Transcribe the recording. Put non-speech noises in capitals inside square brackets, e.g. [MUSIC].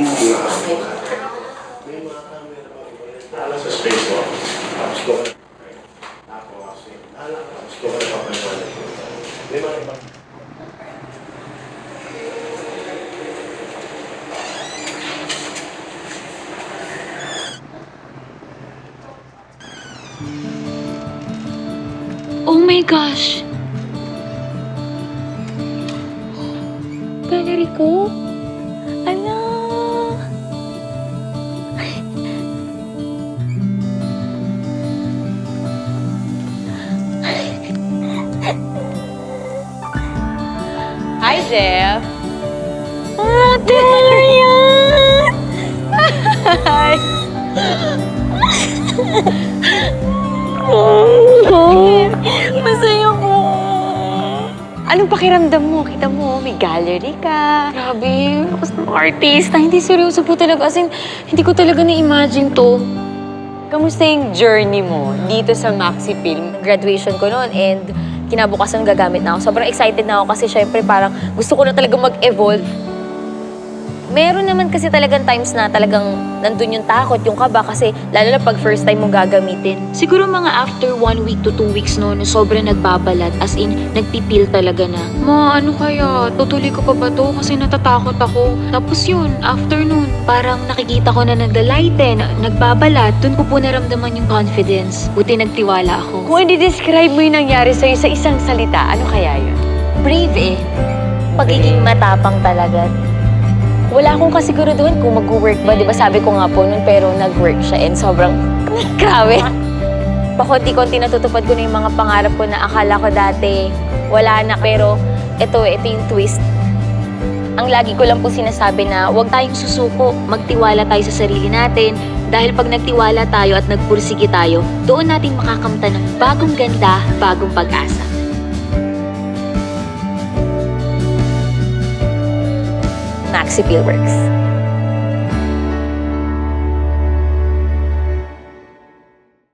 Okay. Alam sa space mo. Tapos ko. Tapos, alam. Tapos ko. May mga iba. Oh my gosh! Gallery ko? Jeff. Ate, ano yan? Hi. Masaya ko. Anong pakiramdam mo? Kita mo, may gallery ka. Grabe, lakas ng artista. Hindi seryoso po talaga. As in, hindi ko talaga na-imagine to. Kamusta yung journey mo dito sa Maxi Film? Graduation ko noon and kinabukasan gagamit na ako. Sobrang excited na ako kasi syempre parang gusto ko na talaga mag-evolve. Meron naman kasi talagang times na talagang nandun yung takot, yung kaba kasi lalo na pag first time mo gagamitin. Siguro mga after one week to two weeks no, no sobrang nagbabalat. As in, nagpipil talaga na. Ma, ano kaya? Tutuloy ko pa ba to? Kasi natatakot ako. Tapos yun, after nun, parang nakikita ko na naglalighten, nagbabalat. Doon ko po naramdaman yung confidence. Buti nagtiwala ako. Kung i-describe mo yung nangyari sa'yo sa isang salita, ano kaya yun? Brave eh. Pagiging matapang talaga. Wala akong kasiguraduhan kung mag-work ba. Di ba sabi ko nga po nun, pero nag-work siya and sobrang [LAUGHS] grabe. Pakunti-kunti natutupad ko na yung mga pangarap ko na akala ko dati wala na. Pero ito, ito yung twist. Ang lagi ko lang po sinasabi na huwag tayong susuko. Magtiwala tayo sa sarili natin. Dahil pag nagtiwala tayo at nagpursige tayo, doon natin makakamta ng bagong ganda, bagong pag-asa. Maxi Works.